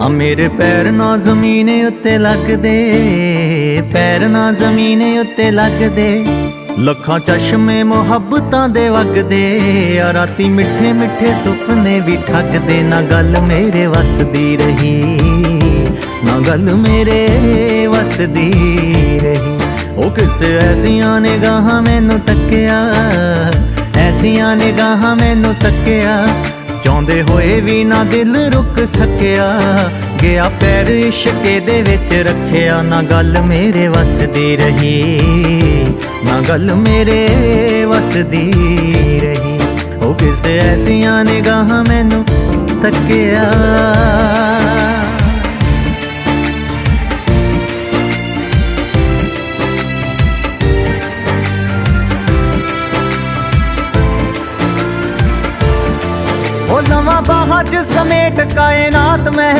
ਆ ਮੇਰੇ ਪੈਰ ਨਾ ਜ਼ਮੀਨ ਉੱਤੇ ਲੱਗਦੇ, ਪੈਰ ਨਾ ਜ਼ਮੀਨ ਉੱਤੇ ਲੱਗਦੇ। ਲੱਖਾਂ ਚਸ਼ਮੇ ਮੁਹੱਬਤਾਂ ਦੇ ਵਗਦੇ, ਆ ਰਾਤੀ ਮਿੱਠੇ ਮਿੱਠੇ ਸੁਪਨੇ ਵੀ ਠੱਗਦੇ। ਨਾ ਗੱਲ ਮੇਰੇ ਵਸਦੀ ਰਹੀ, ਨਾ ਗੱਲ ਮੇਰੇ ਵਸਦੀ ਰਹੀ। ਉਹ ਕਿਸੇ ਐਸੀਆਂ ਨਿਗਾਹਾਂ ਮੈਨੂੰ ਤੱਕਿਆ, ਐਸੀਆਂ ਨਿਗਾਹਾਂ ਮੈਨੂੰ ਤੱਕਿਆ ਚਾਹੁੰਦੇ ਹੋਏ ਵੀ ਨਾ ਦਿਲ ਰੁਕ ਸਕਿਆ, ਗਿਆ ਪੈਰ ਇਸ਼ਕੇ ਦੇ ਵਿੱਚ ਰੱਖਿਆ, ਨਾ ਗੱਲ ਮੇਰੇ ਵੱਸਦੀ ਰਹੀ, ਨਾ ਗੱਲ ਮੇਰੇ ਵੱਸਦੀ ਰਹੀ। ਉਹ ਕਿਸੇ ਐਸੀਆਂ ਨਿਗਾਹਾਂ ਮੈਨੂੰ ਤੱਕਿਆ ਬਾਹਾਂ 'ਚ ਸਮੇਟ ਕਾਇਨਾਤ ਮੈਂ